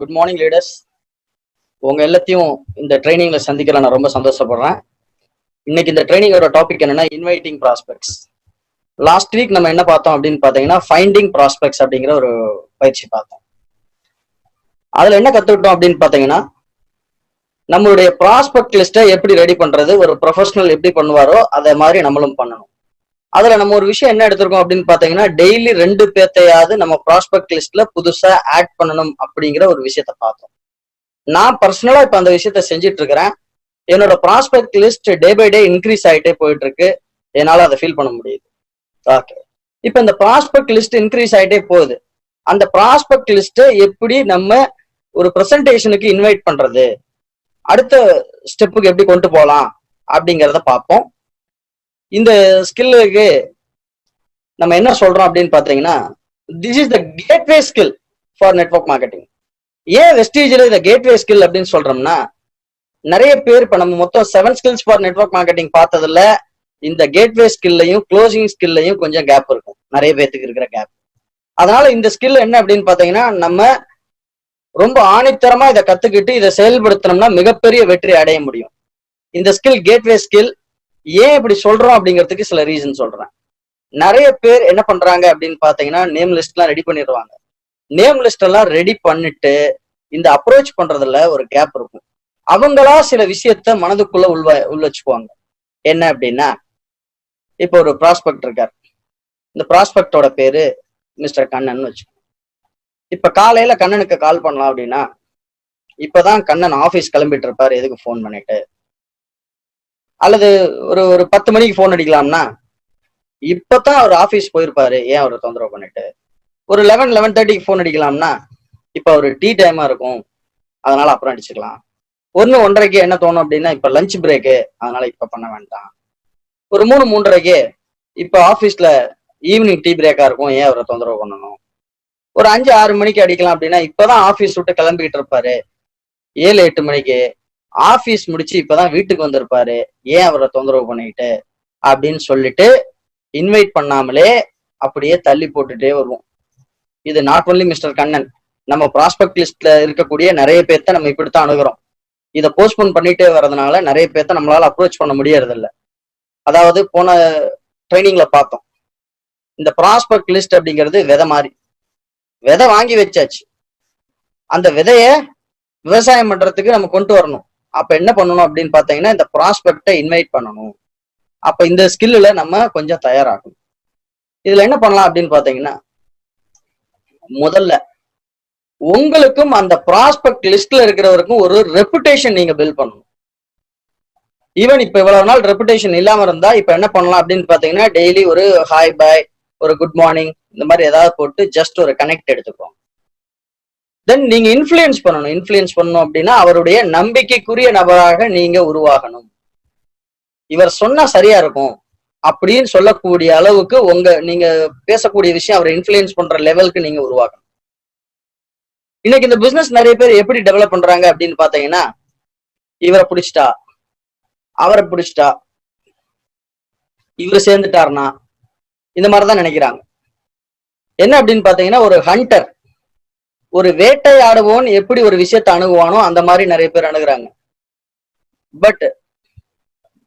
Good morning leaders உங்க எல்லாத்தையும் இந்த ட்ரைனிங்ல சந்திக்கிற நான் ரொம்ப சந்தோஷப்படுறேன். இன்னைக்கு இந்த ட்ரைனிங்கோட டாபிக் என்னன்னா இன்வைட்டிங் ப்ராஸ்பெக்ட்ஸ் லாஸ்ட் வீக் நம்ம என்ன பார்த்தோம் அப்படின்னு பாத்தீங்கன்னா ஃபைண்டிங் ப்ராஸ்பெக்ட்ஸ் அப்படிங்கிற ஒரு பயிற்சி பார்த்தோம். அதுல என்ன கத்துக்கிட்டோம் அப்படின்னு பாத்தீங்கன்னா நம்மளுடைய ப்ராஸ்பெக்ட் லிஸ்ட்டை எப்படி ரெடி பண்றது ஒரு ப்ரொஃபஷனல் எப்படி பண்ணுவாரோ அதை மாதிரி நம்மளும் பண்ணணும். அதுல நம்ம ஒரு விஷயம் என்ன எடுத்திருக்கோம் அப்படின்னு பாத்தீங்கன்னா டெய்லி ரெண்டு பேர்த்தையாவது நம்ம ப்ராஸ்பெக்ட் லிஸ்ட்ல புதுசா ஆட் பண்ணணும் அப்படிங்கிற ஒரு விஷயத்த பார்த்தோம். நான் பர்சனலா இப்ப அந்த விஷயத்த செஞ்சுட்டு இருக்கிறேன். என்னோட prospect list day by day increase ஆகிட்டே போயிட்டு இருக்கு என்னால அதை ஃபீல் பண்ண முடியுது. ஓகே இப்ப இந்த ப்ராஸ்பெக்ட் லிஸ்ட் இன்க்ரீஸ் ஆகிட்டே போகுது. அந்த ப்ராஸ்பெக்ட் லிஸ்ட் எப்படி நம்ம ஒரு ப்ரெசன்டேஷனுக்கு இன்வைட் பண்றது? அடுத்த ஸ்டெப்புக்கு எப்படி கொண்டு போகலாம் அப்படிங்கிறத பார்ப்போம். இந்த ஸ்கில்லுக்கு நம்ம என்ன சொல்றோம் அப்படின்னு பாத்தீங்கன்னா this is the gateway skill for network marketing ஏன் வெஸ்டீஜில் இதை கேட்வே ஸ்கில் அப்படின்னு சொல்றோம்னா நிறைய பேர் இப்ப நம்ம மொத்தம் seven skills for network marketing பார்த்ததுல இந்த கேட்வே ஸ்கில்லையும் க்ளோசிங் ஸ்கில்லையும் கொஞ்சம் கேப் இருக்கும். நிறைய பேர்த்துக்கு இருக்கிற கேப் அதனால இந்த ஸ்கில் என்ன அப்படின்னு பாத்தீங்கன்னா நம்ம ரொம்ப ஆணித்தரமா இதை கத்துக்கிட்டு இதை செயல்படுத்தினோம்னா மிகப்பெரிய வெற்றி அடைய முடியும். இந்த ஸ்கில் கேட்வே ஸ்கில் ஏன் இப்படி சொல்றோம் அப்படிங்கிறதுக்கு சில ரீசன் சொல்றேன். நிறைய பேர் என்ன பண்றாங்க அப்படின்னு பாத்தீங்கன்னா நேம் லிஸ்ட் எல்லாம் ரெடி பண்ணிடுவாங்க. நேம் லிஸ்ட் எல்லாம் ரெடி பண்ணிட்டு இந்த அப்ரோச் பண்றதுல ஒரு கேப் இருக்கும். அவங்களா சில விஷயத்த மனதுக்குள்ள உள்வ உள்ள வச்சுக்குவாங்க. என்ன அப்படின்னா இப்போ ஒரு ப்ராஸ்பெக்ட் இருக்கார். இந்த ப்ராஸ்பெக்டோட பேரு மிஸ்டர் கண்ணன் வச்சு இப்ப காலையில கண்ணனுக்கு கால் பண்ணலாம் அப்படின்னா இப்பதான் கண்ணன் ஆபீஸ் கிளம்பிட்டு இருப்பாரு எதுக்கு ஃபோன் பண்ணிட்டு? அல்லது ஒரு ஒரு பத்து மணிக்கு ஃபோன் அடிக்கலாம்னா இப்பதான் அவர் ஆபீஸ் போயிருப்பாரு. ஏன் அவரை தொந்தரவு பண்ணிட்டு? ஒரு லெவன் லெவன் தேர்ட்டிக்கு ஃபோன் அடிக்கலாம்னா இப்ப அவர் டீ டைமா இருக்கும். அதனால அப்புறம் அடிச்சுக்கலாம். ஒன்னு ஒன்றரைக்கு என்ன தோணும் அப்படின்னா இப்ப லஞ்ச் பிரேக்கு அதனால இப்ப பண்ண வேண்டாம். ஒரு மூணு மூன்றரைக்கு இப்ப ஆபீஸ்ல ஈவினிங் டீ பிரேக்கா இருக்கும். ஏன் அவரை தொந்தரவு பண்ணணும்? ஒரு அஞ்சு ஆறு மணிக்கு அடிக்கலாம் அப்படின்னா இப்பதான் ஆபீஸ் விட்டு கிளம்பிட்டு இருப்பாரு. ஏழு எட்டு மணிக்கு ஆபீஸ் முடிச்சு இப்பதான் வீட்டுக்கு வந்திருப்பாரு. ஏன் அவரை தொந்தரவு பண்ணிக்கிட்டு? அப்படின்னு சொல்லிட்டு இன்வைட் பண்ணாமலே அப்படியே தள்ளி போட்டுட்டே வருவோம். இது நாட் ஒன்லி மிஸ்டர் கண்ணன் நம்ம ப்ராஸ்பெக்ட் லிஸ்ட்ல இருக்கக்கூடிய நிறைய பேர்த்த நம்ம இப்படித்தான் அணுகிறோம். இதை போஸ்ட்போன் பண்ணிட்டே வர்றதுனால நிறைய பேர்த்த நம்மளால அப்ரோச் பண்ண முடியறது அதாவது போன ட்ரைனிங்ல பார்த்தோம். இந்த ப்ராஸ்பெக்ட் லிஸ்ட் அப்படிங்கிறது விதை மாதிரி. விதை வாங்கி வச்சாச்சு. அந்த விதைய விவசாயம் பண்றதுக்கு நம்ம கொண்டு வரணும். அப்ப என்ன பண்ணணும் அப்படின்னு பாத்தீங்கன்னா இந்த ப்ராஸ்பெக்டை இன்வைட் பண்ணணும். அப்ப இந்த ஸ்கில்லுல நம்ம கொஞ்சம் தயாராகணும். இதுல என்ன பண்ணலாம் அப்படின்னு பாத்தீங்கன்னா முதல்ல உங்களுக்கும் அந்த ப்ராஸ்பெக்ட் லிஸ்ட்ல இருக்கிறவருக்கும் ஒரு ரெப்புடேஷன் நீங்க பில்ட் பண்ணணும். ஈவன் இப்ப இவ்வளவு நாள் ரெப்புடேஷன் இல்லாம இருந்தா இப்ப என்ன பண்ணலாம் அப்படின்னு பாத்தீங்கன்னா டெய்லி ஒரு ஹாய் பாய் ஒரு குட் மார்னிங் இந்த மாதிரி ஏதாவது போட்டு ஜஸ்ட் ஒரு கனெக்ட் எடுத்துக்கோங்க தென் நீங்க இன்ஃபுளுயன்ஸ் பண்ணணும். இன்ஃபுளுயன்ஸ் பண்ணணும் அப்படின்னா அவருடைய நம்பிக்கைக்குரிய நபராக நீங்க உருவாகணும். இவர் சொன்னா சரியா இருக்கும். அப்படின்னு சொல்லக்கூடிய அளவுக்கு உங்க நீங்க பேசக்கூடிய விஷயம் அவரை இன்ஃபுளுயன்ஸ் பண்ற லெவலுக்கு நீங்க உருவாகணும். இன்னைக்கு இந்த பிசினஸ் நிறைய பேர் எப்படி டெவலப் பண்றாங்க அப்படின்னு பாத்தீங்கன்னா இவரை பிடிச்சிட்டா அவரை பிடிச்சிட்டா இவர் சேர்ந்துட்டாருனா இந்த மாதிரிதான் நினைக்கிறாங்க. என்ன அப்படின்னு பாத்தீங்கன்னா ஒரு ஹண்டர் ஒரு வேட்டையாடுவோன் எப்படி ஒரு விஷயத்தை அணுகுவானோ அந்த மாதிரி நிறைய பேர் அணுகுறாங்க. பட்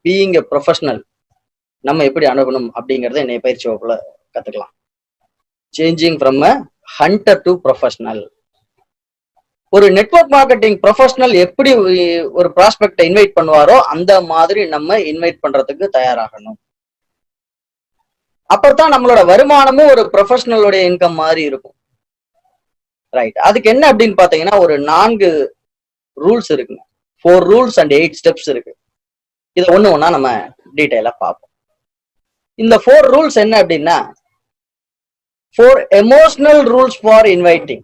பீயிங் எ ப்ரொஃபஷனல் நம்ம எப்படி அணுகணும் அப்படிங்கறத என்னைய பயிற்சி வகுப்புல கத்துக்கலாம். Changing from a hunter to professional ஒரு நெட்ஒர்க் மார்க்கெட்டிங் ப்ரொஃபஷனல் எப்படி ஒரு ப்ராஸ்பெக்டை இன்வைட் பண்ணுவாரோ அந்த மாதிரி நம்ம இன்வைட் பண்றதுக்கு தயாராகணும். அப்பதான் நம்மளோட வருமானமும் ஒரு ப்ரொஃபஷனலோட இன்கம் மாதிரி இருக்கும். ரைட் அதுக்கு என்ன அப்படின்னு பாத்தீங்கன்னா ஒரு நான்கு ரூல்ஸ் இருக்குங்க. Four rules and eight steps இருக்கு. இதை ஒன்று ஒன்றா நம்ம டீட்டெயிலா பார்ப்போம். இந்த ஃபோர் ரூல்ஸ் என்ன அப்படின்னா four emotional rules for inviting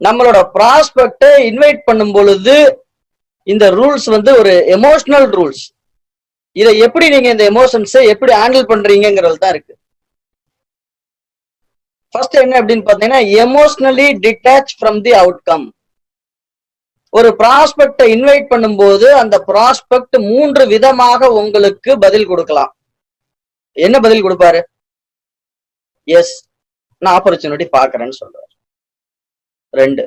நம்மளோட ப்ராஸ்பெக்டை இன்வைட் பண்ணும் பொழுது இந்த ரூல்ஸ் வந்து ஒரு எமோஷனல் ரூல்ஸ் இதை எப்படி நீங்க இந்த எமோஷன்ஸை எப்படி ஹேண்டில் பண்றீங்கிறது தான் இருக்கு. ஃபர்ஸ்ட் என்ன அப்படின்னு பாத்தீங்கன்னா emotionally detach from the outcome ஒரு ப்ராஸ்பெக்டை இன்வைட் பண்ணும்போது அந்த ப்ராஸ்பெக்ட் மூன்று விதமாக உங்களுக்கு பதில் கொடுக்கலாம். என்ன பதில் கொடுப்பாரு? எஸ் நான் ஆப்பர்ச்சுனிட்டி பாக்குறேன்னு சொல்றாரு. ரெண்டு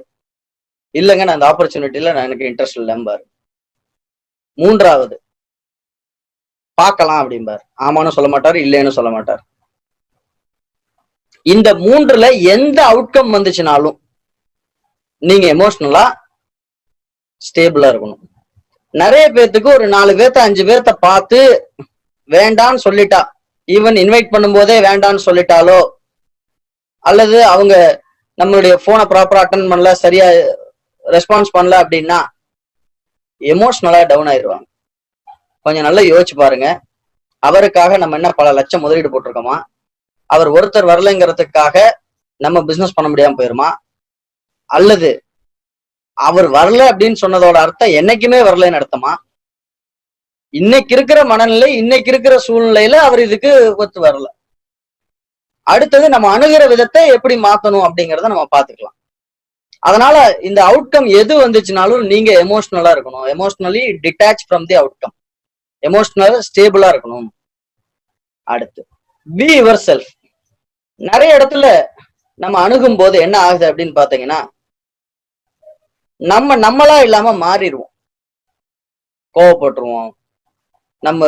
இல்லைங்க நான் அந்த ஆப்பர்ச்சுனிட்டியில நான் எனக்கு இன்ட்ரெஸ்ட் இல்லைம்பாரு மூன்றாவது பார்க்கலாம் அப்படிம்பார். ஆமான்னு சொல்ல மாட்டார் இல்லைன்னு சொல்ல மாட்டார். இந்த மூன்றுல எந்த அவுட்கம் வந்துச்சுனாலும் நீங்க எமோஷனலா ஸ்டேபிளா இருக்கணும். நிறைய பேர்த்துக்கு ஒரு நாலு பேர்த்த அஞ்சு பேர்த்த பார்த்து வேண்டான்னு சொல்லிட்டா ஈவன் இன்வைட் பண்ணும்போதே வேண்டான்னு சொல்லிட்டாலோ அல்லது அவங்க நம்மளுடைய போனை ப்ராப்பரா அட்டன் பண்ணல சரியா ரெஸ்பான்ஸ் பண்ணல அப்படின்னா எமோஷனலா டவுன் ஆயிடுவாங்க. கொஞ்சம் நல்லா யோசிச்சு பாருங்க. அவருக்காக நம்ம என்ன பல லட்சம் முதலீடு போட்டிருக்கோமா? அவர் ஒருத்தர் வரலைங்கிறதுக்காக நம்ம பிசினஸ் பண்ண முடியாம போயிருமா? அல்லது அவர் வரல அப்படின்னு சொன்னதோட அர்த்தம் என்னைக்குமே வரலன்னு அர்த்தமா? இன்னைக்கு இருக்கிற மனநிலை இன்னைக்கு இருக்கிற சூழ்நிலையில அவர் இதுக்கு ஒத்து வரல. அடுத்தது நம்ம அணுகிற விதத்தை எப்படி மாத்தணும் அப்படிங்கிறத நம்ம பாத்துக்கலாம் அதனால இந்த அவுட்கம் எது வந்துச்சுனாலும் நீங்க எமோஷனலா இருக்கணும். Emotionally detach from the outcome emotional ஸ்டேபிளா இருக்கணும். அடுத்து பி யுவர் செல்ஃப் நிறைய இடத்துல நம்ம அணுகும் போது என்ன ஆகுது அப்படின்னு பாத்தீங்கன்னா நம்ம நம்மளா இல்லாம மாறிடுவோம். கோவப்பட்டுருவோம். நம்ம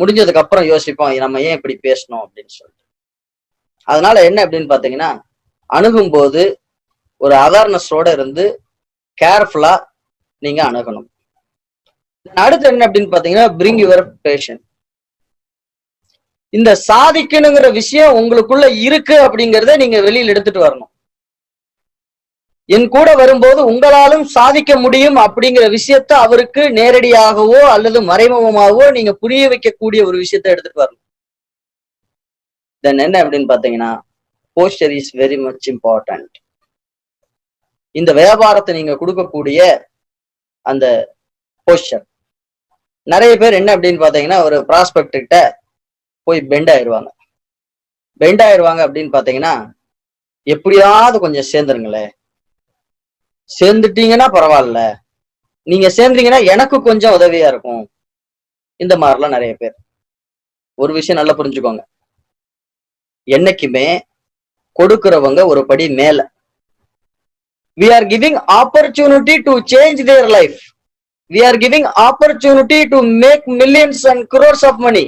முடிஞ்சதுக்கு அப்புறம் யோசிப்போம் நம்ம ஏன் இப்படி பேசணும் அப்படின்னு சொல்லிட்டு. அதனால என்ன அப்படின்னு பாத்தீங்கன்னா அணுகும் போது ஒரு அவேர்னஸோட இருந்து கேர்ஃபுல்லா நீங்க அணுகணும். அடுத்து என்ன அப்படின்னு பாத்தீங்கன்னா பிரிங் யுவர் பேஷன் இந்த சாதிக்கணுங்கிற விஷயம் உங்களுக்குள்ள இருக்கு அப்படிங்கிறத நீங்க வெளியில் எடுத்துட்டு வரணும். என் கூட வரும்போது உங்களாலும் சாதிக்க முடியும் அப்படிங்கிற விஷயத்த அவருக்கு நேரடியாகவோ அல்லது மறைமுகமாகவோ நீங்க புரிய வைக்கக்கூடிய ஒரு விஷயத்த எடுத்துட்டு வரணும். தென் என்ன அப்படின்னு பாத்தீங்கன்னா posture is very much important இந்த வியாபாரத்தை நீங்க கொடுக்கக்கூடிய அந்த போஸ்டர் நிறைய பேர் என்ன அப்படின்னு பாத்தீங்கன்னா ஒரு ப்ராஸ்பெக்ட் கிட்ட போய் பெண்ட் ஆயிடுவாங்க பெண்ட் ஆயிடுவாங்க அப்படின்னு பாத்தீங்கன்னா எப்படியாவது கொஞ்சம் சேர்ந்துருங்களே. சேர்ந்துட்டீங்கன்னா பரவாயில்ல. நீங்க சேர்ந்தீங்கன்னா எனக்கு கொஞ்சம் உதவியா இருக்கும். இந்த மாதிரிலாம் நிறைய பேர். ஒரு விஷயம் நல்லா புரிஞ்சுக்கோங்க. என்னைக்குமே கொடுக்கிறவங்க ஒரு படி மேல. We are giving opportunity to change their life we are giving opportunity to make millions and crores of money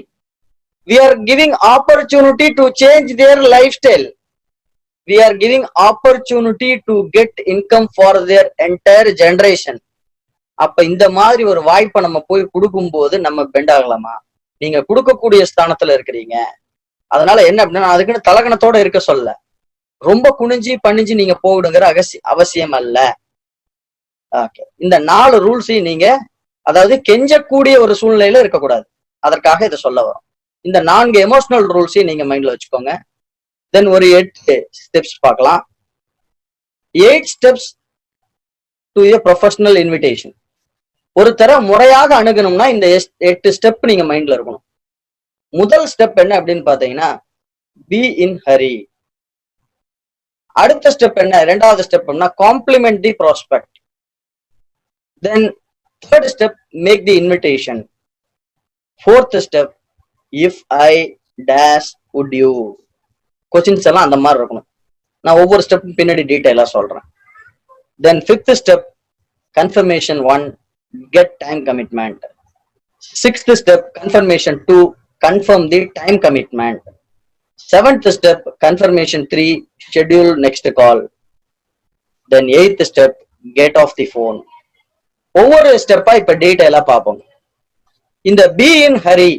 we are giving opportunity to change their lifestyle. We are giving opportunity to get income for their entire generation. அப்ப இந்த மாதிரி ஒரு வாய்ப்பை நம்ம போய் கொடுக்கும்போது நம்ம bend ஆகலாமா நீங்க கொடுக்கக்கூடிய ஸ்தானத்துல இருக்கிறீங்க. அதனால என்ன அப்படின்னா அதுக்குன்னு தலகணத்தோட இருக்க சொல்ல. ரொம்ப குனிஞ்சு பணிஞ்சு நீங்க போகணுங்கிற அகசி அவசியம் அல்ல. ஓகே இந்த நாலு ரூல்ஸையும் நீங்க அதாவது கெஞ்சக்கூடிய ஒரு சூழ்நிலையில இருக்கக்கூடாது. அதற்காக இதை சொல்ல வரும். இந்த நான்கு எமோஷனல் ரூல்ஸையும் நீங்க மைண்ட்ல வச்சுக்கோங்க. தென் ஒரு எட்டு ஸ்டெப்ஸ் பார்க்கலாம். Eight steps to a professional invitation ஒரு தர முறையாக அணுகணும்னா இந்த எட்டு ஸ்டெப் நீங்க மைண்ட்ல இருக்கணும். முதல் ஸ்டெப் என்ன அப்படின்னு பாத்தீங்கன்னா பி இன் ஹரி அடுத்த ஸ்டெப் என்ன? ரெண்டாவது ஸ்டெப் என்ன compliment the prospect then third step make the invitation fourth step if I dash would you questions எல்லாம் அந்த மாதிரி இருக்கணும். நான் ஒவ்வொரு ஸ்டெப்பும் பின்னாடி டீட்டெயிலா சொல்கிறேன் then fifth step confirmation one get time commitment sixth step confirmation two confirm the time commitment seventh step confirmation three schedule next call then eighth step get off the phone ஒவ்வொரு ஸ்டெப்பா இப்ப டீட்டெயிலா பார்ப்போம். இந்த பி இன் ஹரி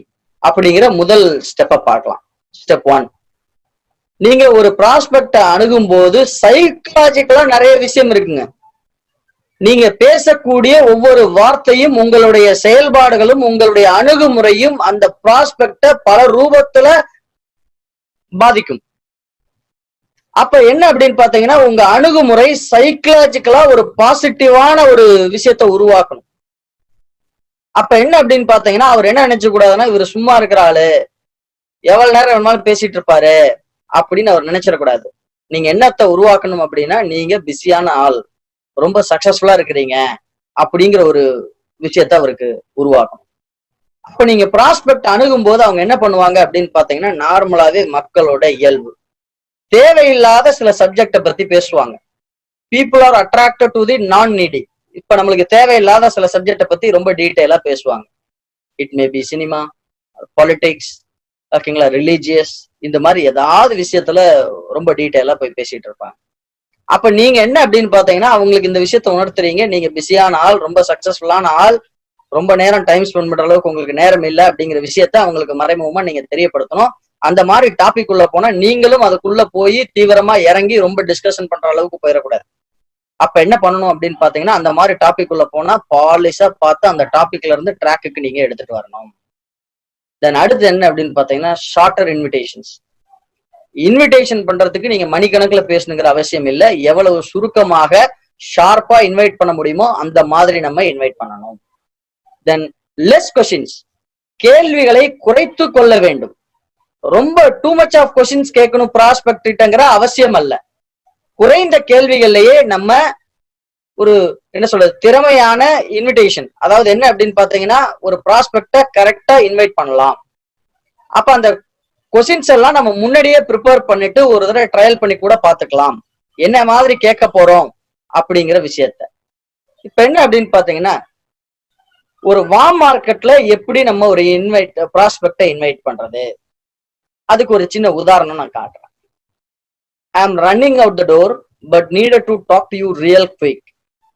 அப்படிங்கிற முதல் ஸ்டெப்பை பார்க்கலாம். ஸ்டெப் ஒன் நீங்க ஒரு ப்ராஸ்பெக்ட அணுகும் போது சைக்கலாஜிக்கலா நிறைய விஷயம் இருக்குங்க. நீங்க பேசக்கூடிய ஒவ்வொரு வார்த்தையும் உங்களுடைய செயல்பாடுகளும் உங்களுடைய அணுகுமுறையும் அந்த ப்ராஸ்பெக்ட பல ரூபத்துல பாதிக்கும். அப்ப என்ன அப்படின்னு பாத்தீங்கன்னா உங்க அணுகுமுறை சைக்கலாஜிக்கலா ஒரு பாசிட்டிவான ஒரு விஷயத்த உருவாக்கணும். அப்ப என்ன அப்படின்னு பாத்தீங்கன்னா அவர் என்ன நினைச்ச கூடாதுன்னா இவர் சும்மா இருக்கிற ஆளு. எவ்வளவு நேரம் வேணுமாலும் பேசிட்டு இருப்பாரு அப்படின்னு அவர் நினைச்சிடக்கூடாது. நீங்க என்னத்தை உருவாக்கணும் அப்படின்னா நீங்க பிஸியான ஆள். ரொம்ப சக்சஸ்ஃபுல்லா இருக்கிறீங்க அப்படிங்கிற ஒரு விஷயத்த அவருக்கு உருவாக்கணும். அப்ப நீங்க ப்ராஸ்பெக்ட் அணுகும் போது அவங்க என்ன பண்ணுவாங்க அப்படின்னு பாத்தீங்கன்னா நார்மலாவே மக்களோட இயல்பு. தேவையில்லாத சில சப்ஜெக்டை பத்தி பேசுவாங்க. People are attracted to the non needy இப்ப நம்மளுக்கு தேவையில்லாத சில சப்ஜெக்டை பத்தி ரொம்ப டீட்டெயிலா பேசுவாங்க. It may be cinema politics ஓகேங்களா ரிலீஜியஸ் இந்த மாதிரி ஏதாவது விஷயத்துல ரொம்ப டீட்டெயிலா போய் பேசிட்டு இருப்பாங்க. அப்ப நீங்க என்ன அப்படின்னு பாத்தீங்கன்னா அவங்களுக்கு இந்த விஷயத்த உணர்த்துறீங்க. நீங்க பிஸியான ஆள் ரொம்ப சக்சஸ்ஃபுல்லான ஆள் ரொம்ப நேரம் டைம் ஸ்பெண்ட் பண்ற அளவுக்கு உங்களுக்கு நேரம் இல்லை அப்படிங்கிற விஷயத்த அவங்களுக்கு மறைமுகமா நீங்க தெரியப்படுத்தணும். அந்த மாதிரி டாபிக் உள்ள போனா நீங்களும் அதுக்குள்ள போய் தீவிரமா இறங்கி ரொம்ப டிஸ்கஷன் பண்ற அளவுக்கு போயிடக்கூடாது. அப்ப என்ன பண்ணணும் அப்படின்னு பாத்தீங்கன்னா அந்த மாதிரி டாபிக் உள்ள போனா பாலிஷா பார்த்து அந்த டாபிக்ல இருந்து ட்ராக்குக்கு நீங்க எடுத்துட்டு வரணும். தென் அடுத்து என்ன அப்படின்னு பாத்தீங்கன்னா ஷார்ட்டர் இன்விடேஷன்ஸ் இன்விடேஷன் பண்றதுக்கு நீங்க மணிக்கணக்குல பேசணுங்கிற அவசியம் இல்ல. எவ்வளவு சுருக்கமாக ஷார்ப்பா இன்வைட் பண்ண முடியுமோ அந்த மாதிரி நம்ம இன்வைட் பண்ணணும். தென் லெஸ் கொஷின்ஸ் கேள்விகளை குறைத்து கொள்ள வேண்டும். ரொம்ப டூ மச் ஆஃப் கொஸ்டின்ஸ் கேட்கணும் ப்ராஸ்பெக்ட்ங்கிற அவசியம் அல்ல. குறைந்த கேள்விகள்லயே நம்ம ஒரு என்ன சொல்றது திறமையான இன்விடேஷன் அதாவது என்ன அப்படின்னு பாத்தீங்கன்னா ஒரு ப்ராஸ்பெக்ட கரெக்டா இன்வைட் பண்ணலாம். அப்ப அந்த கொஸ்டின்ஸ் எல்லாம் நம்ம முன்னாடியே ப்ரிப்பேர் பண்ணிட்டு ஒரு தடவை ட்ரையல் பண்ணி கூட பாத்துக்கலாம். என்ன மாதிரி கேட்க போறோம் அப்படிங்கிற விஷயத்த. இப்ப என்ன அப்படின்னு பாத்தீங்கன்னா ஒரு வார்ம் மார்க்கெட்ல எப்படி நம்ம ஒரு இன்வைட் ப்ராஸ்பெக்ட இன்வைட் பண்றது? அதுக்கு ஒரு சின்ன உதாரணம் நான் காட்டுறேன். I'm running out the door but needed to talk to you real quick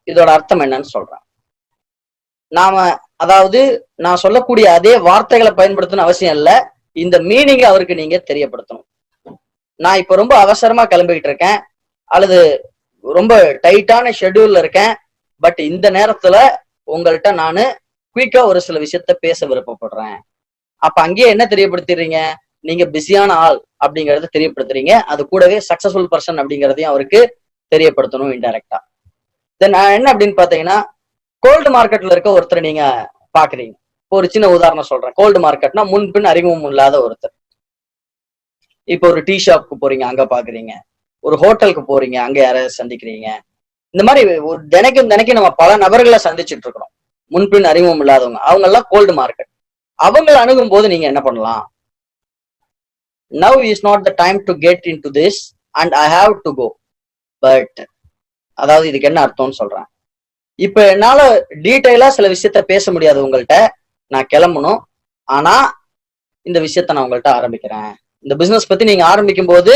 இதோட அர்த்தம் என்னன்னு சொல்றேன். நாம அதாவது நான் சொல்லக்கூடிய அதே வார்த்தைகளை பயன்படுத்தணும் அவசியம் இல்லை. இந்த மீனிங்கை அவருக்கு நீங்க தெரியப்படுத்தணும். நான் இப்ப ரொம்ப அவசரமா கிளம்பிக்கிட்டு இருக்கேன். அல்லது ரொம்ப டைட்டான ஷெட்யூல்ல இருக்கேன். பட் இந்த நேரத்துல உங்கள்கிட்ட நான் குயிக்கா ஒரு சில விஷயத்த பேச விருப்பப்படுறேன். அப்ப அங்கேயே என்ன தெரியப்படுத்திடுறீங்க? நீங்க பிஸியான ஆள் அப்படிங்கறத தெரியப்படுத்துறீங்க. அது கூடவே சக்சஸ்ஃபுல் பர்சன் அப்படிங்கறதையும் அவருக்கு தெரியப்படுத்தணும் இன்டெரக்டா தென் என்ன அப்படின்னு பாத்தீங்கன்னா கோல்டு மார்க்கெட்ல இருக்க ஒருத்தர் நீங்க பாக்குறீங்க இப்போ ஒரு சின்ன உதாரணம் சொல்றேன். கோல்டு மார்க்கெட்னா முன்பின் அறிமுகம் இல்லாத ஒருத்தர். இப்போ ஒரு டீ ஷாப்க்கு போறீங்க அங்க பாக்குறீங்க ஒரு ஹோட்டலுக்கு போறீங்க அங்க யாராவது சந்திக்கிறீங்க. இந்த மாதிரி ஒரு தினைக்கும் தினைக்கும் நம்ம பல நபர்களை சந்திச்சுட்டு இருக்கிறோம். முன்பின் அறிமுகம் இல்லாதவங்க. அவங்க எல்லாம் கோல்டு மார்க்கெட் அவங்களை அணுகும் போது நீங்க என்ன பண்ணலாம்? Now is not the time to get into this and I have to go but அதாவது இதுக்கு என்ன அர்த்தம்னு சொல்றேன். இப்ப என்னால டீட்டெயிலா சில விஷயத்த பேச முடியாது உங்கள்கிட்ட நான் கிளம்பணும். ஆனா இந்த விஷயத்த நான் உங்கள்கிட்ட ஆரம்பிக்கிறேன். இந்த பிசினஸ் பத்தி நீங்க ஆரம்பிக்கும் போது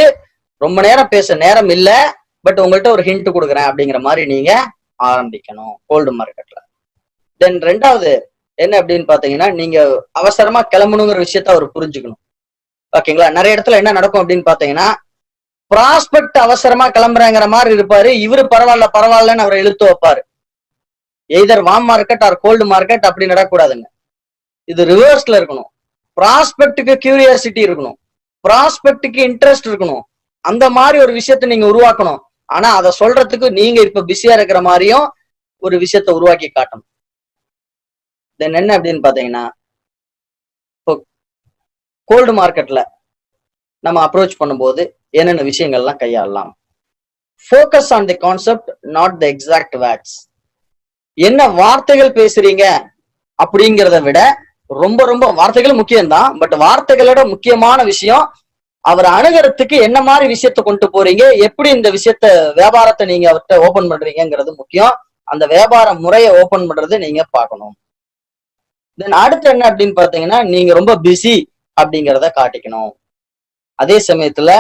ரொம்ப நேரம் பேச நேரம் இல்ல. பட் உங்கள்கிட்ட ஒரு ஹிண்ட் கொடுக்குறேன் அப்படிங்கிற மாதிரி நீங்க ஆரம்பிக்கணும். கோல்டு மார்க்கெட்ல தென் ரெண்டாவது என்ன அப்படின்னு பாத்தீங்கன்னா நீங்க அவசரமா கிளம்பணுங்கிற விஷயத்த அவர் புரிஞ்சுக்கணும். ஓகேங்களா? நிறைய இடத்துல என்ன நடக்கும் அப்படின்னு பாத்தீங்கன்னா ப்ராஸ்பெக்ட் அவசரமா கிளம்புறேங்கிற மாதிரி இருப்பாரு. இவரு பரவாயில்ல பரவாயில்லன்னு அவரை இழுத்து வைப்பாரு. Either warm market or cold market அப்படி நடக்கூடாதுங்க இது ரிவர்ஸ்ல இருக்கணும். ப்ராஸ்பெக்டுக்கு கியூரியாசிட்டி இருக்கணும். ப்ராஸ்பெக்டுக்கு இன்ட்ரெஸ்ட் இருக்கணும். அந்த மாதிரி ஒரு விஷயத்த நீங்க உருவாக்கணும். ஆனா அதை சொல்றதுக்கு நீங்க இப்ப பிஸியா இருக்கிற மாதிரியும் ஒரு விஷயத்த உருவாக்கி காட்டணும். தென் என்ன அப்படின்னு பாத்தீங்கன்னா கோல்டு மார்க்கெட்ல நம்ம அப்ரோச் பண்ணும்போது என்னென்ன விஷயங்கள்லாம் கையாளலாம்? Focus on the concept not the exact words என்ன வார்த்தைகள் பேசுறீங்க அப்படிங்கிறத விட ரொம்ப ரொம்ப வார்த்தைகள் முக்கியம்தான். பட் வார்த்தைகளோட முக்கியமான விஷயம் அவர் அணுகிறதுக்கு என்ன மாதிரி விஷயத்த கொண்டு போறீங்க எப்படி இந்த விஷயத்த வியாபாரத்தை நீங்க அவர்கிட்ட ஓபன் பண்றீங்கிறது முக்கியம். அந்த வியாபார முறையை ஓபன் பண்றது நீங்க பார்க்கணும். தென் அடுத்து என்ன அப்படின்னு பாத்தீங்கன்னா நீங்க ரொம்ப பிஸி அப்படிங்கிறத காட்டிக்கணும். அதே சமயத்துல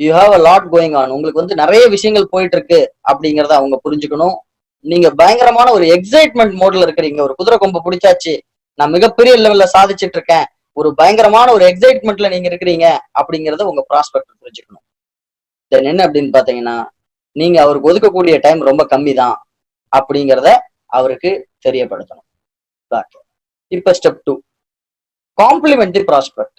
you have a lot going on உங்களுக்கு வந்து நிறைய விஷயங்கள் போயிட்டு இருக்கு அப்படிங்கிறத அவங்க புரிஞ்சுக்கணும். நீங்க பயங்கரமான ஒரு எக்ஸைட்மெண்ட் மோட்ல இருக்கிறீங்க. ஒரு குதிரை கொம்பு பிடிச்சாச்சு. நான் மிகப்பெரிய லெவல்ல சாதிச்சிட்டு இருக்கேன். ஒரு பயங்கரமான ஒரு எக்ஸைட்மெண்ட்ல நீங்க இருக்கிறீங்க அப்படிங்கிறத உங்க ப்ராஸ்பெக்ட் புரிஞ்சுக்கணும். தென் என்ன அப்படின்னு பாத்தீங்கன்னா நீங்க அவருக்கு ஒதுக்கக்கூடிய டைம் ரொம்ப கம்மி தான் அப்படிங்கிறத அவருக்கு தெரியப்படுத்தணும். இப்ப step two compliment the prospect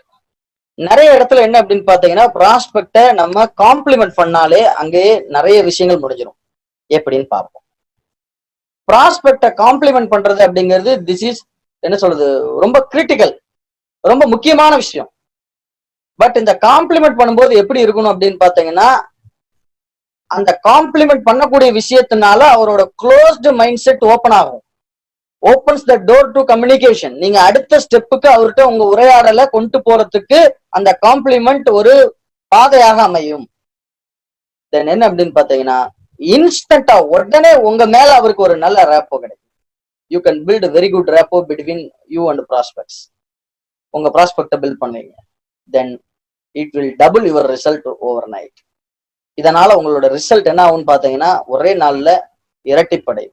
நிறைய இடத்துல என்ன அப்படின்னு பாத்தீங்கன்னா ப்ராஸ்பெக்டை நம்ம காம்ப்ளிமெண்ட் பண்ணாலே அங்கேயே நிறைய விஷயங்கள் முடிஞ்சிடும் எப்படின்னு பார்ப்போம். ப்ராஸ்பெக்டை காம்ப்ளிமெண்ட் பண்றது அப்படிங்கிறது திஸ் இஸ் என்ன சொல்றது ரொம்ப கிரிட்டிக்கல் ரொம்ப முக்கியமான விஷயம். பட் இந்த காம்ப்ளிமெண்ட் பண்ணும்போது எப்படி இருக்கணும் அப்படின்னு பாத்தீங்கன்னா அந்த காம்ப்ளிமெண்ட் பண்ணக்கூடிய விஷயத்தினால அவரோட க்ளோஸ்டு மைண்ட் செட் ஓப்பன் ஆகும். Opens the door to communication நீங்க அடுத்த ஸ்டெப்புக்கு அவர்கிட்ட உங்க உரையாடலை கொண்டு போறதுக்கு அந்த காம்ப்ளிமெண்ட் ஒரு பாதையாக அமையும். தென் என்ன அப்படின்னு பாத்தீங்கன்னா இன்ஸ்டன்டா உடனே உங்க மேல அவருக்கு ஒரு நல்ல ரேப்போ கிடைக்கும். You can build very good rapport between you and prospects உங்க ப்ராஸ்பெக்டை பில்ட் பண்ணுவீங்க. Then it will double your result overnight இதனால உங்களோட ரிசல்ட் என்ன ஆகும்னு பாத்தீங்கன்னா ஒரே நாள்ல இரட்டிப்படை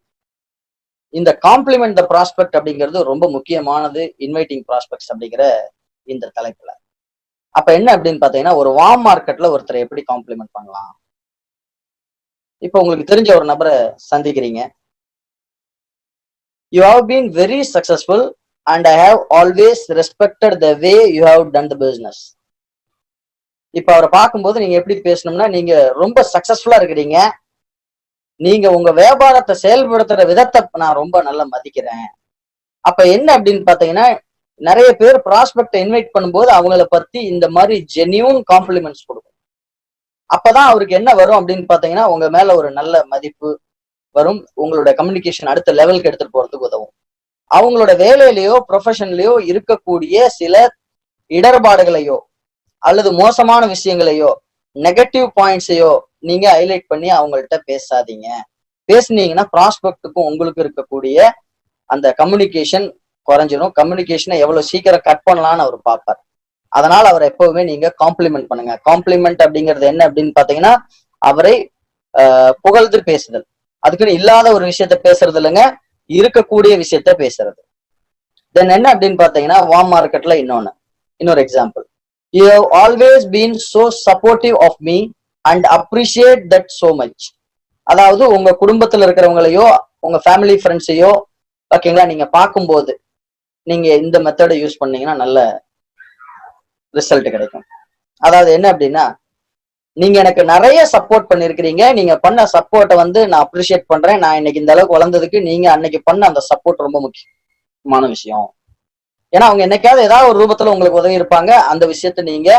இந்த காம்ப்ளிமெண்ட் த ப்ராஸ்பெக்ட் அப்படிங்கிறது ரொம்ப முக்கியமானது இன்வைட்டிங் ப்ராஸ்பெக்ட்ஸ் அப்படிங்கிற இந்த தலைப்புல. அப்ப என்ன அப்படின்னு பாத்தீங்கன்னா ஒரு வார்ம் மார்க்கெட்ல ஒருத்தரை எப்படி காம்ப்ளிமெண்ட் பண்ணலாம்? இப்ப உங்களுக்கு தெரிஞ்ச ஒரு நபரை சந்திக்கிறீங்க. You have been very successful and I have always respected the way you have done the business இப்ப அவரை பார்க்கும்போது நீங்க எப்படி பேசணும்னா நீங்க ரொம்ப சக்சஸ்ஃபுல்லா இருக்கிறீங்க. நீங்க உங்க வியாபாரத்தை செயல்படுத்துற விதத்தை நான் ரொம்ப நல்லா மதிக்கிறேன். அப்ப என்ன அப்படின்னு பாத்தீங்கன்னா நிறைய பேர் ப்ராஸ்பெக்டை இன்வைட் பண்ணும்போது அவங்கள பத்தி இந்த மாதிரி ஜென்யூன் காம்ப்ளிமெண்ட்ஸ் கொடுக்கும். அப்பதான் அவருக்கு என்ன வரும் அப்படின்னு பாத்தீங்கன்னா உங்க மேல ஒரு நல்ல மதிப்பு வரும். உங்களோட கம்யூனிகேஷன் அடுத்த லெவலுக்கு எடுத்துட்டு போறதுக்கு உதவும். அவங்களோட வேலையிலயோ ப்ரொஃபஷன்லயோ இருக்கக்கூடிய சில இடர்பாடுகளையோ அல்லது மோசமான விஷயங்களையோ நெகட்டிவ் பாயிண்ட்ஸையோ நீங்க ஹைலைட் பண்ணி அவங்கள்ட்ட பேசாதீங்க. பேசுனீங்கன்னா ப்ராஸ்பெக்ட்டுக்கும் உங்களுக்கு இருக்கக்கூடிய அந்த கம்யூனிகேஷன் குறைஞ்சிடும் கம்யூனிகேஷனை எவ்வளவு சீக்கிரம் கட் பண்ணலாம்னு அவர் பார்ப்பார். அதனால அவரை எப்பவுமே நீங்க காம்ப்ளிமெண்ட் பண்ணுங்க. காம்ப்ளிமெண்ட் அப்படிங்கிறது என்ன அப்படின்னு பாத்தீங்கன்னா அவரை ஆஹ், புகழ்ந்து பேசுதல். அதுக்குன்னு இல்லாத ஒரு விஷயத்த பேசுறது இல்லைங்க. இருக்கக்கூடிய விஷயத்த பேசுறது. தென் என்ன அப்படின்னு பாத்தீங்கன்னா வார்ம் மார்க்கெட்ல இன்னொன்னு. இன்னொரு example you have always been so supportive of me and appreciate that so much அதாவது உங்க குடும்பத்துல இருக்கிறவங்களையோ உங்க ஃபேமிலி ஃப்ரெண்ட்ஸையோ ஓகேங்களா நீங்க பார்க்கும்போது நீங்க இந்த மெத்தடை யூஸ் பண்ணீங்கன்னா நல்ல ரிசல்ட் கிடைக்கும். அதாவது என்ன அப்படின்னா நீங்க எனக்கு நிறைய சப்போர்ட் பண்ணிருக்கிறீங்க. நீங்க பண்ண சப்போர்ட்டை வந்து நான் அப்ரிஷியேட் பண்றேன். நான் இன்னைக்கு இந்த அளவுக்கு வளர்ந்ததுக்கு நீங்க அன்னைக்கு பண்ண அந்த சப்போர்ட் ரொம்ப முக்கியமான விஷயம். ஏன்னா அவங்க என்னைக்காவது ஏதாவது ஒரு ரூபத்துல உங்களுக்கு உதவி இருப்பாங்க. அந்த விஷயத்த நீங்க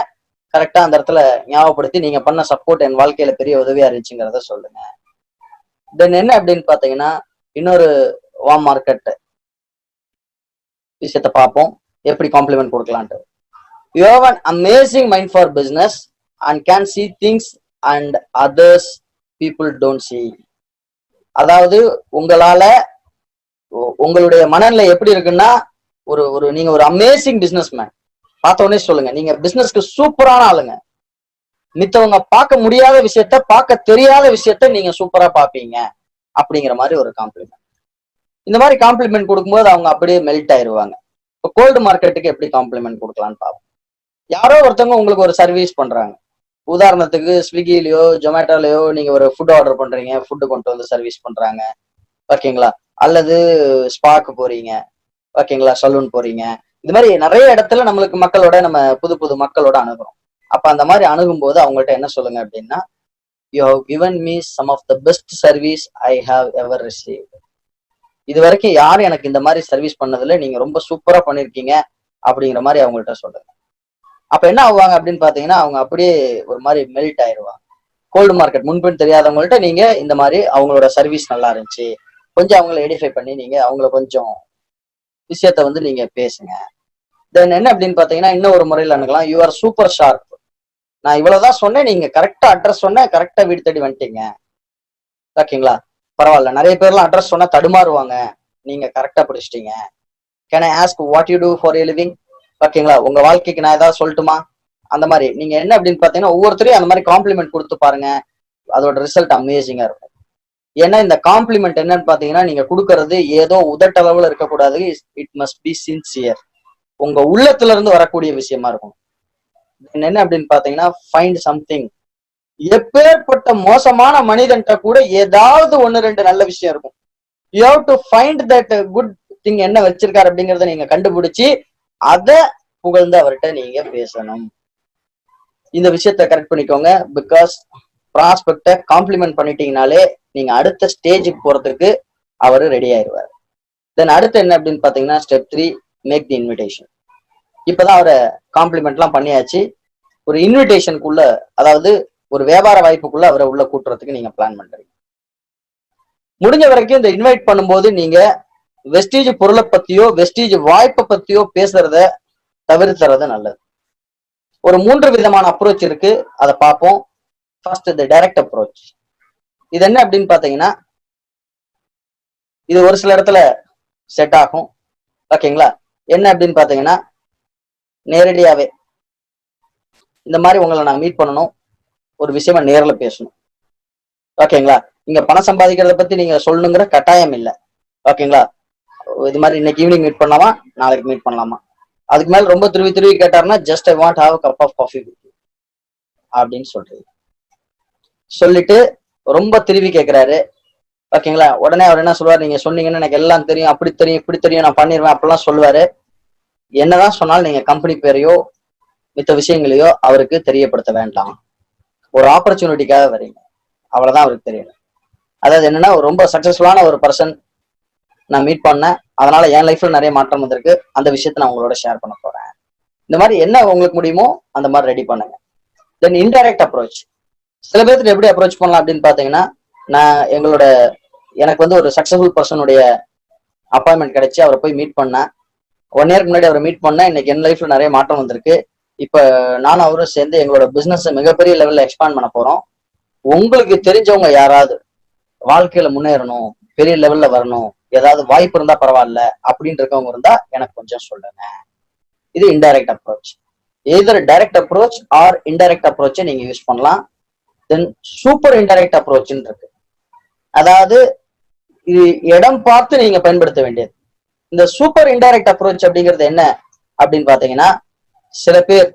கரெக்டா அந்த இடத்துல ஞாபகப்படுத்தி நீங்க பண்ண சப்போர்ட் என் வாழ்க்கையில பெரிய உதவியா இருந்துச்சுங்கிறத சொல்லுங்க. தென் என்ன அப்படின்னு பாத்தீங்கன்னா இன்னொரு வார்ம் மார்க்கெட் விஷயத்த பார்ப்போம். எப்படி compliment கொடுக்கலான்ட்டு. You have an amazing mind for business and can see things and others people don't see அதாவது உங்களால உங்களுடைய மனநிலை எப்படி இருக்குன்னா ஒரு ஒரு நீங்க ஒரு அமேசிங் பிசினஸ் மேன் பார்த்த உடனே சொல்லுங்க. நீங்க பிசினஸ்க்கு சூப்பரான ஆளுங்க. மித்தவங்க பார்க்க முடியாத விஷயத்த பார்க்க தெரியாத விஷயத்த நீங்க சூப்பரா பார்ப்பீங்க. அப்படிங்கிற மாதிரி ஒரு காம்ப்ளிமெண்ட் இந்த மாதிரி காம்ப்ளிமெண்ட் கொடுக்கும்போது அவங்க அப்படியே மெல்ட் ஆயிருவாங்க. இப்போ கோல்டு மார்க்கெட்டுக்கு எப்படி காம்ப்ளிமெண்ட் கொடுக்கலாம்னு பார்ப்போம். யாரோ ஒருத்தவங்க உங்களுக்கு ஒரு சர்வீஸ் பண்றாங்க. உதாரணத்துக்கு ஸ்விக்கிலயோ ஜொமேட்டோலயோ நீங்க ஒரு ஃபுட் ஆர்டர் பண்றீங்க ஃபுட்டு கொண்டு வந்து சர்வீஸ் பண்றாங்க. ஓகேங்களா? அல்லது ஸ்பாக்கு போறீங்க. ஓகேங்களா சலூன் போறீங்க. இது மாதிரி நிறைய இடத்துல நம்மளுக்கு மக்களோட நம்ம புது புது மக்களோட அணுகிறோம். அப்ப அந்த மாதிரி அணுகும்போது அவங்கள்ட்ட என்ன சொல்லுங்க அப்படின்னா you have given me some of the best service I have ever receive இது வரைக்கும் யாரும் எனக்கு இந்த மாதிரி சர்வீஸ் பண்ணதுல நீங்க ரொம்ப சூப்பரா பண்ணிருக்கீங்க அப்படிங்கிற மாதிரி அவங்கள்ட்ட சொல்லுங்க. அப்ப என்ன ஆகுவாங்க அப்படின்னு பாத்தீங்கன்னா அவங்க அப்படியே ஒரு மாதிரி மெல்ட் ஆயிருவாங்க கோல்டு மார்க்கெட் முன்பின் தெரியாதவங்கள்ட்ட நீங்க இந்த மாதிரி அவங்களோட சர்வீஸ் நல்லா இருந்துச்சு. கொஞ்சம் அவங்கள எடிஃபை பண்ணி நீங்க அவங்கள கொஞ்சம் விஷயத்த வந்து நீங்க பேசுங்க. தென் என்ன அப்படின்னு பாத்தீங்கன்னா இன்னும் ஒரு முறையில் அணுகலாம் யூ ஆர் சூப்பர் ஷார்ப் நான் இவ்வளவுதான் சொன்னேன் நீங்க கரெக்டா அட்ரஸ் சொன்னேன் கரெக்டா வீடு தேடி வந்துட்டீங்க. ஓகேங்களா? பரவாயில்ல. நிறைய பேர்லாம் அட்ரஸ் சொன்னா தடுமாறுவாங்க. நீங்க கரெக்டா பிடிச்சிட்டீங்க. Can I ask what you do for a living ஓகேங்களா? உங்க வாழ்க்கைக்கு நான் ஏதாவது சொல்லட்டுமா? அந்த மாதிரி. நீங்க என்ன அப்படின்னு பாத்தீங்கன்னா ஒவ்வொருத்தரையும் அந்த மாதிரி காம்ப்ளிமெண்ட் கொடுத்து பாருங்க. அதோட ரிசல்ட் அமேசிங்கா இருக்கும். ஏன்னா இந்த காம்ப்ளிமெண்ட் என்னன்னு பாத்தீங்கன்னா நீங்க கொடுக்கறது ஏதோ உதட்டளவுல இருக்கக்கூடாது. இட் மஸ்ட் பி சின்சியர் உங்க உள்ளத்துல இருந்து வரக்கூடிய விஷயமா இருக்கும். என்ன அப்படின்னு பாத்தீங்கன்னா ஃபைண்ட் சம்திங் எப்பேற்பட்ட மோசமான மனிதன்ட்ட கூட ஏதாவது ஒன்னு ரெண்டு நல்ல விஷயம் இருக்கும். You have to find that good thing என்ன வச்சிருக்காரு அப்படிங்கறத நீங்க கண்டுபிடிச்சு அதை புகழ்ந்து அவர்கிட்ட நீங்க பேசணும். இந்த விஷயத்த கரெக்ட் பண்ணிக்கோங்க பிகாஸ் ப்ராஸ்பெக்ட காம்ப்ளிமெண்ட் பண்ணிட்டீங்கனாலே நீங்க அடுத்த ஸ்டேஜுக்கு போறதுக்கு அவர் ரெடி ஆயிடுவார் தென் அடுத்து என்ன அப்படின்னு பாத்தீங்கன்னா step three make the invitation இப்பதான் அவரை காம்ப்ளிமெண்ட்லாம் பண்ணியாச்சு. ஒரு இன்விடேஷனுக்குள்ள அதாவது ஒரு வியாபார வாய்ப்புக்குள்ள அவரை உள்ள கூட்டுறதுக்கு நீங்க பிளான் பண்றீங்க. முடிஞ்ச வரைக்கும் இந்த இன்வைட் பண்ணும்போது நீங்க வெஸ்டீஜ் பொருளை பத்தியோ வெஸ்டீஜ் வாய்ப்பை பத்தியோ பேசுறத தவிர்த்துறது நல்லது. ஒரு மூன்று விதமான அப்ரோச் இருக்கு. அதை பார்ப்போம். ஃபர்ஸ்ட் இந்த டைரக்ட் அப்ரோச் இது என்ன அப்படின்னு பாத்தீங்கன்னா இது ஒரு சில இடத்துல செட் ஆகும். ஓகேங்களா என்ன அப்படின்னு பாத்தீங்கன்னா நேரடியாவே இந்த மாதிரி உங்களை நான் மீட் பண்ணணும். ஒரு விஷயமா நேரில் பேசணும். ஓகேங்களா இங்க பணம் சம்பாதிக்கிறத பத்தி நீங்க சொல்லணுங்கிற கட்டாயம் இல்லை. ஓகேங்களா இது மாதிரி இன்னைக்கு ஈவினிங் மீட் பண்ணலாமா? நாளைக்கு மீட் பண்ணலாமா? அதுக்கு மேல ரொம்ப திருவி திருவி கேட்டாருன்னா just I want have cup of coffee அப்படின்னு சொல்றது. சொல்லிட்டு ரொம்ப திருவி கேட்கிறாரு ஓகேங்களா உடனே அவர் என்ன சொல்லுவார் நீங்க சொன்னீங்கன்னு எனக்கு எல்லாம் தெரியும். அப்படி தெரியும் இப்படி தெரியும் நான் பண்ணிடுவேன் அப்படிலாம் சொல்லுவாரு. என்னதான் சொன்னாலும் நீங்க கம்பெனி பேரையோ மித்த விஷயங்களையோ அவருக்கு தெரியப்படுத்த வேண்டாம். ஒரு ஆப்பர்ச்சுனிட்டிக்காக வரீங்க. அவ்வளவுதான் அவருக்கு தெரியல அதாவது என்னன்னா ரொம்ப சக்சஸ்ஃபுல்லான ஒரு பர்சன் நான் மீட் பண்ணேன். அதனால என் லைஃப்ல நிறைய மாற்றம் வந்திருக்கு. அந்த விஷயத்த நான் உங்களோட ஷேர் பண்ண போறேன். இந்த மாதிரி என்ன உங்களுக்கு முடியுமோ அந்த மாதிரி ரெடி பண்ணுங்க. தென் இன்டைரக்ட் அப்ரோச் சில பேர்த்துக்கு எப்படி அப்ரோச் பண்ணலாம் அப்படின்னு பாத்தீங்கன்னா நான் எங்களோட எனக்கு வந்து ஒரு சக்சஸ்ஃபுல் பர்சனுடைய அப்பாயின்மெண்ட் கிடைச்சு அவரை போய் மீட் பண்ணேன். ஒன் இயர்க்கு முன்னாடி அவரை மீட் பண்ணேன். இன்னைக்கு என் லைஃப்ல நிறைய மாற்றம் வந்திருக்கு. இப்ப நானும் அவரும் சேர்ந்து எங்களோட பிசினஸ் மிகப்பெரிய லெவல்ல எக்ஸ்பாண்ட் பண்ண போறோம். உங்களுக்கு தெரிஞ்சவங்க யாராவது வாழ்க்கையில முன்னேறணும் பெரிய லெவல்ல வரணும் ஏதாவது வாய்ப்பு இருந்தா பரவாயில்ல அப்படின்னு இருக்கவங்க இருந்தா எனக்கு கொஞ்சம் சொல்லுங்க. இது indirect approach either direct approach or indirect அப்ரோச்சை நீங்க யூஸ் பண்ணலாம். தென் சூப்பர் இன்டைரக்ட் அப்ரோச்னு இருக்கு. அதாவது இது இடம் பார்த்து நீங்க பயன்படுத்த வேண்டியது. இந்த சூப்பர் இன்டைரக்ட் அப்ரோச் அப்படிங்கிறது என்ன அப்படின்னு பாத்தீங்கன்னா சில பேர்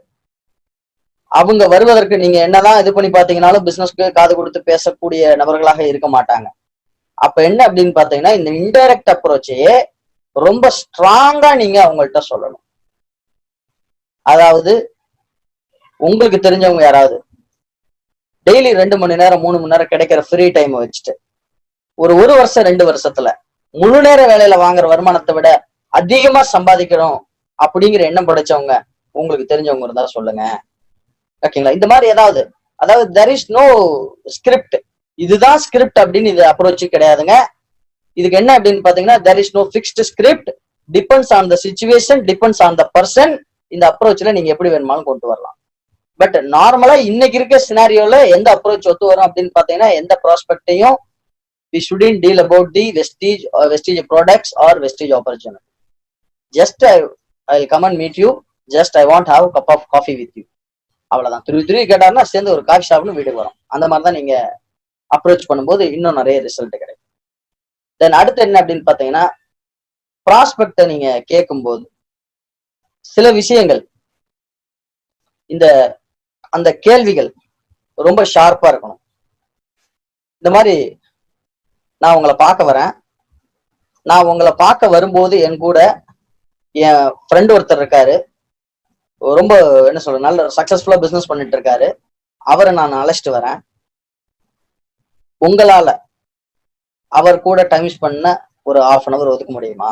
அவங்க வருவதற்கு நீங்க என்னதான் இது பண்ணி பாத்தீங்கன்னாலும் பிசினஸ்க்கு காது கொடுத்து பேசக்கூடிய நபர்களாக இருக்க மாட்டாங்க. அப்ப என்ன அப்படின்னு பாத்தீங்கன்னா இந்த இன்டைரக்ட் அப்ரோச்சையே ரொம்ப ஸ்ட்ராங்கா நீங்க அவங்கள்ட்ட சொல்லணும். அதாவது உங்களுக்கு தெரிஞ்சவங்க யாராவது டெய்லி ரெண்டு மணி நேரம் மூணு மணி நேரம் கிடைக்கிற ஃப்ரீ டைம் வச்சுட்டு ஒரு ஒரு வருஷம் ரெண்டு வருஷத்துல முழு நேர வேலையில வாங்குற வருமானத்தை விட அதிகமா சம்பாதிக்கணும் அப்படிங்கிற எண்ணம் படைச்சவங்க உங்களுக்கு தெரிஞ்சவங்க இருந்தா சொல்லுங்க. ஓகேங்களா இந்த மாதிரி ஏதாவது அதாவது தெர் இஸ் நோ ஸ்கிரிப்ட் இதுதான் ஸ்கிரிப்ட் அப்படின்னு இது அப்ரோச் கிடையாதுங்க. இதுக்கு என்ன அப்படின்னு பாத்தீங்கன்னா there is no fixed script depends on the situation depends on the person இந்த அப்ரோச்ல நீங்க எப்படி வேணுமாலும் கொண்டு வரலாம். பட் நார்மலா இன்னைக்கு இருக்க சினாரியோல எந்த அப்ரோச் ஒத்து வரும் அப்படின்னு பாத்தீங்கன்னா எந்த ப்ராஸ்பெக்டையும் we shouldn't deal about the Vestige Vestige products or Vestige opportunity just I I come and meet you just I want have cup of coffee with you அவ்வளவுதான். திருவி திருவி கேட்டாருன்னா சேர்ந்து ஒரு காஃபி ஷாப்னு வீடு வரும். அந்த மாதிரி தான் நீங்க அப்ரோச் பண்ணும்போது இன்னும் நிறைய ரிசல்ட் கிடைக்கும். தென் அடுத்து என்ன அப்படின்னு பாத்தீங்கன்னா ப்ராஸ்பெக்டை நீங்க கேட்கும்போது சில விஷயங்கள் இந்த அந்த கேள்விகள் ரொம்ப ஷார்ப்பா இருக்கணும். இந்த மாதிரி நான் உங்களை பார்க்க வரேன். நான் உங்களை பார்க்க வரும்போது என் கூட என் ஃப்ரெண்ட் ஒருத்தர் இருக்காரு. ரொம்ப என்ன சொல்ற நல்ல சக்சஸ்ஃபுல்லா பிசினஸ் பண்ணிட்டு இருக்காரு. அவரை நான் அழைச்சிட்டு வரேன். உங்களால அவர் கூட டைம் பண்ண ஒரு ஹாஃப் அன் அவர் ஒதுக்க முடியுமா?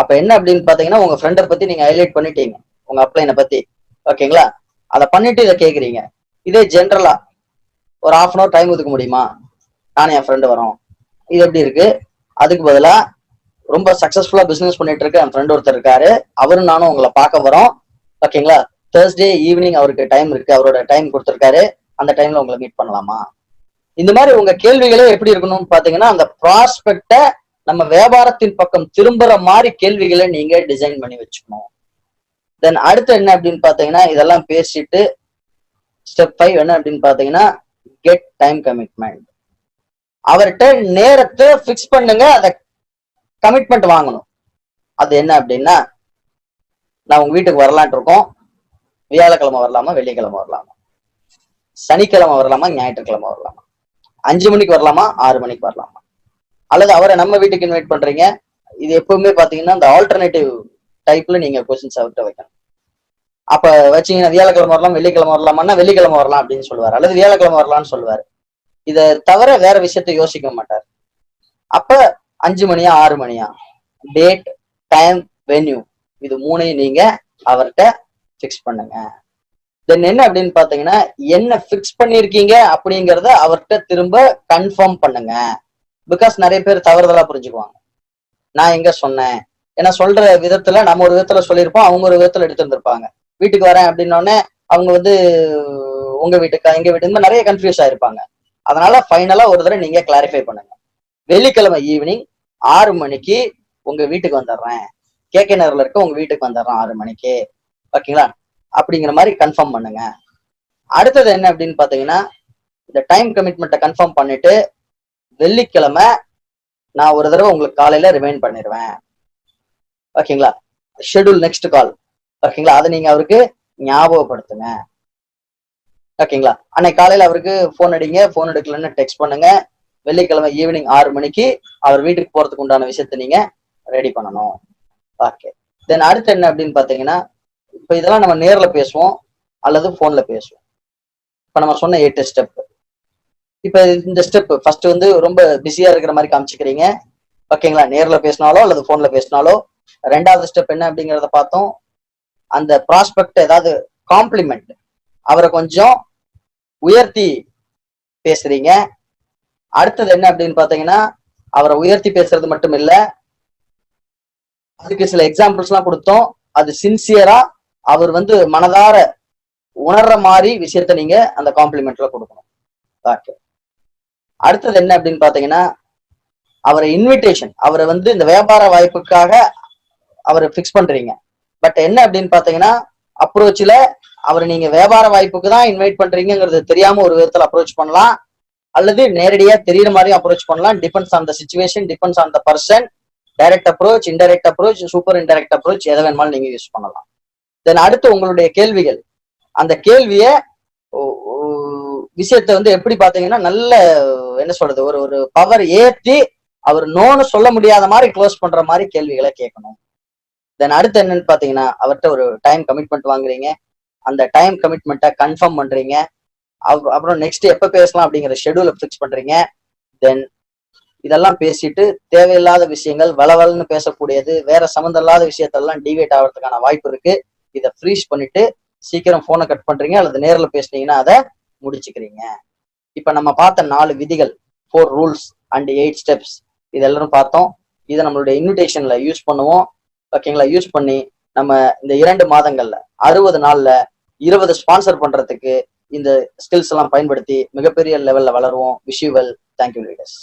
அப்ப என்ன அப்படின்னு பாத்தீங்கன்னா உங்க ஃப்ரெண்டை பத்தி நீங்க ஹைலைட் பண்ணிட்டீங்க. உங்க அப்ளைனை பத்தி. ஓகேங்களா அதை பண்ணிட்டு இதை கேக்குறீங்க. இதே ஜென்ரலா ஒரு ஹாஃப் அன் அவர் டைம் ஒதுக்க முடியுமா? நானும் என் ஃப்ரெண்டு வரோம். இது எப்படி இருக்கு? அதுக்கு பதிலா ரொம்ப சக்சஸ்ஃபுல்லா பிசினஸ் பண்ணிட்டு இருக்க என் ஃப்ரெண்ட் ஒருத்தர் இருக்காரு. அவரும் நானும் உங்களை பார்க்க வரோம். ஓகேங்களா தேர்ஸ்டே ஈவினிங் அவருக்கு டைம் இருக்கு. அவரோட டைம் கொடுத்துருக்காரு. அந்த டைம்ல உங்களை மீட் பண்ணலாமா? இந்த மாதிரி உங்க கேள்விகளே எப்படி இருக்கணும்னு பாத்தீங்கன்னா அந்த ப்ராஸ்பெக்ட நம்ம வியாபாரத்தின் பக்கம் திரும்புற மாதிரி கேள்விகளை நீங்க டிசைன் பண்ணி வச்சுக்கணும். தென் அடுத்து என்ன அப்படின்னு பாத்தீங்கன்னா இதெல்லாம் பேசிட்டு ஸ்டெப் ஃபைவ் என்ன அப்படின்னு பாத்தீங்கன்னா கெட் டைம் கமிட்மெண்ட் அவர்கிட்ட நேரத்தை ஃபிக்ஸ் பண்ணுங்க அதை கமிட்மெண்ட் வாங்கணும். அது என்ன அப்படின்னா நான் உங்க வீட்டுக்கு வரலான் இருக்கோம். வியாழக்கிழமை வரலாமா வெள்ளிக்கிழமை வரலாமா? சனிக்கிழமை வரலாமா ஞாயிற்றுக்கிழமை வரலாமா? அஞ்சு மணிக்கு வரலாமா ஆறு மணிக்கு வரலாமா? அல்லது அவரை நம்ம வீட்டுக்கு இன்வைட் பண்றீங்க? இது எப்பவுமே பாத்தீங்கன்னா இந்த ஆல்டர்னேட்டிவ் டைப்ல நீங்க கொஸ்டின்ஸ் அவர்கிட்ட வைக்கணும். அப்ப வச்சீங்கன்னா வியாழக்கிழமை வரலாம் வெள்ளிக்கிழமை வரலாமான்னா வெள்ளிக்கிழமை வரலாம் அப்படின்னு சொல்லுவார். அல்லது வியாழக்கிழமை வரலாம்னு சொல்லுவார். இதை தவிர வேற விஷயத்த யோசிக்க மாட்டார். அப்ப அஞ்சு மணியா ஆறு மணியா? டேட் டைம் வென்யூ இது மூணையும் நீங்க அவர்கிட்ட ஃபிக்ஸ் பண்ணுங்க. தென் என்ன அப்படின்னு பாத்தீங்கன்னா என்ன ஃபிக்ஸ் பண்ணிருக்கீங்க அப்படிங்கிறத அவர்கிட்ட திரும்ப கன்ஃபார்ம் பண்ணுங்க. பிகாஸ் நிறைய பேர் தவறுதலா புரிஞ்சுக்குவாங்க. நான் எங்க சொன்னேன்? ஏன்னா சொல்ற விதத்துல நம்ம ஒரு விதத்துல சொல்லியிருப்போம் அவங்க ஒரு விதத்துல எடுத்திருந்திருப்பாங்க. வீட்டுக்கு வரேன் அப்படின்னோடனே அவங்க வந்து உங்க வீட்டுக்கா எங்க வீட்டுக்கு நிறைய கன்ஃபியூஸ் ஆயிருப்பாங்க. அதனால ஃபைனலா ஒரு தடவை நீங்க கிளாரிஃபை பண்ணுங்க. வெள்ளிக்கிழமை ஈவினிங் ஆறு மணிக்கு உங்க வீட்டுக்கு வந்துடுறேன். கே கே நகர்ல இருக்க உங்க வீட்டுக்கு வந்துடுறேன் ஆறு மணிக்கு. ஓகேங்களா? அப்படிங்கிற மாதிரி கன்ஃபார்ம் பண்ணுங்க. அடுத்தது என்ன அப்படின்னு பாத்தீங்கன்னா இந்த டைம் கமிட்மெண்ட்டை கன்ஃபார்ம் பண்ணிட்டு வெள்ளிக்கிழமை நான் ஒரு தடவை உங்களுக்கு காலையில ரிமைண்ட் பண்ணிடுவேன். ஓகேங்களா? ஷெட்யூல் நெக்ஸ்ட் கால் ஓகேங்களா? அதை நீங்க அவருக்கு ஞாபகப்படுத்துங்க. ஓகேங்களா? அன்னைக்கு காலையில அவருக்கு ஃபோன் அடிங்க. ஃபோன் எடுக்கலன்னு டெக்ஸ்ட் பண்ணுங்க. வெள்ளிக்கிழமை ஈவினிங் ஆறு மணிக்கு அவர் வீட்டுக்கு போறதுக்கு உண்டான விஷயத்த நீங்க ரெடி பண்ணணும். ஓகே தென் அடுத்து என்ன அப்படின்னு பாத்தீங்கன்னா இப்போ இதெல்லாம் நம்ம நேர்ல பேசுவோம் அல்லது போன்ல பேசுவோம். இப்போ நம்ம சொன்ன எட்டு ஸ்டெப் இப்போ இந்த ஸ்டெப் ஃபர்ஸ்ட் வந்து ரொம்ப பிஸியா இருக்கிற மாதிரி காமிச்சுக்கிறீங்க. ஓகேங்களா? நேர்ல பேசினாலோ அல்லது போன்ல பேசினாலோ ரெண்டாவது ஸ்டெப் என்ன அப்படிங்கிறத பார்த்தோம். அந்த ப்ராஸ்பெக்ட் ஏதாவது காம்ப்ளிமெண்ட் அவரை கொஞ்சம் உயர்த்தி பேசுறீங்க. அடுத்தது என்ன அப்படின்னு பாத்தீங்கன்னா அவரை உயர்த்தி பேசுறது மட்டும் இல்ல அதுக்கு சில எக்ஸாம்பிள்ஸ் எல்லாம் கொடுத்தோம். அது சின்சியரா அவர் வந்து மனதார உணர்ற மாதிரி விஷயத்த நீங்க அந்த காம்ப்ளிமெண்ட்ல கொடுக்கணும். ஓகே அடுத்தது என்ன அப்படின்னு பாத்தீங்கன்னா அவரை இன்விடேஷன் அவரை வந்து இந்த வியாபார வாய்ப்புக்காக அவரை ஃபிக்ஸ் பண்றீங்க. பட் என்ன அப்படின்னு பாத்தீங்கன்னா அப்ரோச்ல அவர் நீங்க வியாபார வாய்ப்புக்கு தான் இன்வைட் பண்றீங்கிறது தெரியாம ஒரு விதத்துல அப்ரோச் பண்ணலாம். அல்லது நேரடியா தெரியுற மாதிரி அப்ரோச் பண்ணலாம். Depends on the situation depends on the person direct approach indirect approach super indirect approach எதை வேணுமாலும் நீங்க யூஸ் பண்ணலாம். தென் அடுத்து உங்களுடைய கேள்விகள். அந்த கேள்விய விஷயத்தை வந்து எப்படி பாத்தீங்கன்னா நல்ல என்ன சொல்றது ஒரு ஒரு பவர் ஏத்தி அவர் நோன்னு சொல்ல முடியாத மாதிரி க்ளோஸ் பண்ற மாதிரி கேள்விகளை கேட்கணும். தென் அடுத்து என்னன்னு பாத்தீங்கன்னா அவர்கிட்ட ஒரு டைம் கமிட்மெண்ட் வாங்குறீங்க. அந்த டைம் கமிட்மெண்ட்டை கன்ஃபார்ம் பண்றீங்க. அப்~ அப்புறம் நெக்ஸ்ட் எப்ப பேசலாம் அப்படிங்கிற ஷெடியூலை ஃபிக்ஸ் பண்றீங்க. தென் இதெல்லாம் பேசிட்டு தேவையில்லாத விஷயங்கள் வளவலன்னு பேசக்கூடியது வேற சம்மந்தம் இல்லாத விஷயத்தெல்லாம் டிவேட் ஆகிறதுக்கான வாய்ப்பு இருக்கு. இதை ஃப்ரீஸ் பண்ணிட்டு சீக்கிரம் போனை கட் பண்றீங்க அல்லது நேரில் பேசுனீங்கன்னா அதை முடிச்சுக்கிறீங்க. இப்ப நம்ம பார்த்த நாலு விதிகள் four rules and eight steps இது எல்லாரும் பார்த்தோம். இதை நம்மளுடைய இன்விடேஷன்ல யூஸ் பண்ணுவோம். ஓகேங்களா யூஸ் பண்ணி நம்ம இந்த இரண்டு மாதங்கள்ல அறுபது நாள்ல இருபது ஸ்பான்சர் பண்றதுக்கு இந்த ஸ்கில்ஸ் எல்லாம் பயன்படுத்தி மிகப்பெரிய லெவல்ல வளருவோம். Visual thank you leaders